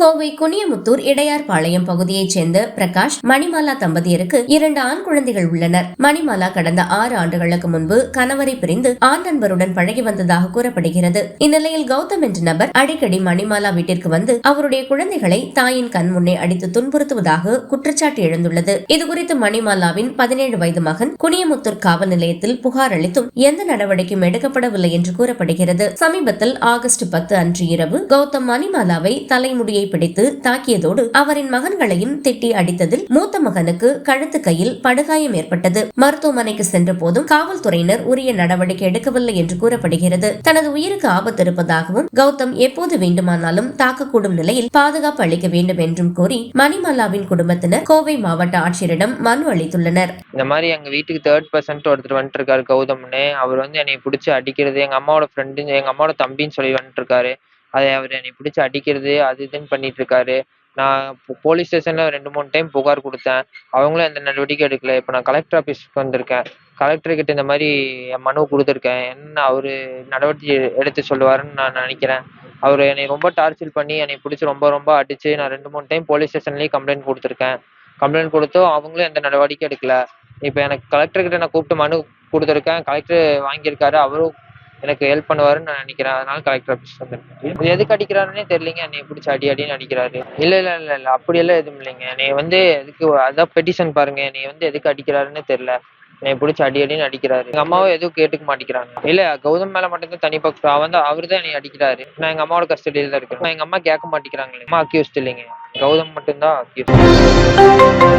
கோவை குனியமுத்தூர் இடையார்பாளையம் பகுதியைச் சேர்ந்த பிரகாஷ் மணிமாலா தம்பதியருக்கு இரண்டு ஆண் குழந்தைகள் உள்ளனர். மணிமாலா கடந்த ஆறு ஆண்டுகளுக்கு முன்பு கணவரை பிரிந்து ஆண் நண்பருடன் பழகி வந்ததாக கூறப்படுகிறது. இந்நிலையில் கௌதம் என்ற நபர் அடிக்கடி மணிமாலா வீட்டிற்கு வந்து அவருடைய குழந்தைகளை தாயின் கண் முன்னே அடித்து துன்புறுத்துவதாக குற்றச்சாட்டு எழுந்துள்ளது. இதுகுறித்து மணிமாலாவின் பதினேழு வயது மகன் குனியமுத்தூர் காவல் நிலையத்தில் புகார் அளித்தும் எந்த நடவடிக்கையும் எடுக்கப்படவில்லை என்று கூறப்படுகிறது. சமீபத்தில் ஆகஸ்ட் பத்து அன்று இரவு கௌதம் மணிமாலாவை தலைமுடியை பிடித்து தாக்கியதோடு அவரின் மகன்களையும் திட்டி அடித்ததில் மூத்த மகனுக்கு கழுத்து கையில் படுகாயம் ஏற்பட்டது. மருத்துவமனைக்கு சென்ற போதும் காவல்துறையினர் உரிய நடவடிக்கை எடுக்கவில்லை என்று கூறப்படுகிறது. தனது உயிருக்கு ஆபத்து இருப்பதாகவும் கௌதம் எப்போது வேண்டுமானாலும் தாக்கக்கூடும் நிலையில் பாதுகாப்பு அளிக்க வேண்டும் என்றும் கூறி மணிமாலாவின் குடும்பத்தினர் கோவை மாவட்ட ஆட்சியரிடம் மனு அளித்துள்ளனர். இந்த மாதிரி எங்க வீட்டுக்கு தேர்ட் பர்சன்ட் ஒருத்தர் வந்துட்டு இருக்காரு கௌதம்னு. அவர் வந்து என்னை பிடிச்சி அடிக்கிறது எங்க அம்மாவோட ஃப்ரெண்டு எங்க அம்மாவோட தம்பின்னு சொல்லி வந்துட்டு இருக்காரு அதை அவர் என்னை பிடிச்சி அடிக்கிறது அது இதுன்னு பண்ணிட்டு இருக்காரு. நான் போலீஸ் ஸ்டேஷனில் ரெண்டு மூணு டைம் புகார் கொடுத்தேன். அவங்களும் எந்த நடவடிக்கை எடுக்கல. இப்போ நான் கலெக்டர் ஆஃபீஸ்க்கு வந்திருக்கேன். கலெக்டர் கிட்ட இந்த மாதிரி என் மனு கொடுத்துருக்கேன். என்ன அவர் நடவடிக்கை எடுத்து சொல்லுவாருன்னு நான் நினைக்கிறேன். அவர் என்னை ரொம்ப டார்ச்சர் பண்ணி என்னை பிடிச்சி ரொம்ப ரொம்ப அடிச்சு நான் ரெண்டு மூணு டைம் போலீஸ் ஸ்டேஷன்லேயும் கம்ப்ளைண்ட் கொடுத்துருக்கேன். கம்ப்ளைண்ட் கொடுத்தும் அவங்களும் எந்த நடவடிக்கை எடுக்கல. இப்போ எனக்கு கலெக்டர் கிட்ட நான் கூப்பிட்டு மனு கொடுத்துருக்கேன். கலெக்டர் வாங்கியிருக்காரு. அவரும் எனக்கு ஹெல்ப் பண்ணுவாருன்னு நான் நினைக்கிறேன். அதனால கலெக்டர் ஆஃபீஸ் வந்திருக்கேன் இது எதுக்கு அடிக்கிறாருன்னே தெரியலங்க. என்னை பிடிச்சி அடி அடின்னு அடிக்கிறாரு. இல்லை இல்லை இல்லை இல்லை. அப்படியெல்லாம் எதுவும் இல்லைங்க. நீ வந்து எதுக்கு அதான் பெட்டிஷன் பாருங்க. நீ வந்து எதுக்கு அடிக்கிறாருன்னு தெரியல. என்னை பிடிச்சி அடி அடின்னு அடிக்கிறாரு. எங்கள் அம்மாவும் எதுவும் கேட்டுக்க மாட்டேங்கிறாங்க. இல்லை கௌதம் மேலே மட்டும்தான் தனி பக்கம் அவன் தான் அவர் தான் என்னை அடிக்கிறாரு. நான் எங்கள் அம்மாவோட கஸ்டடியில் தான் இருக்கேன். எங்கள் அம்மா கேட்க மாட்டேங்கிறாங்களே. அம்மா அக்யூஸ்ட் இல்லைங்க. கௌதம் மட்டும்தான் அக்யூஸ்ட்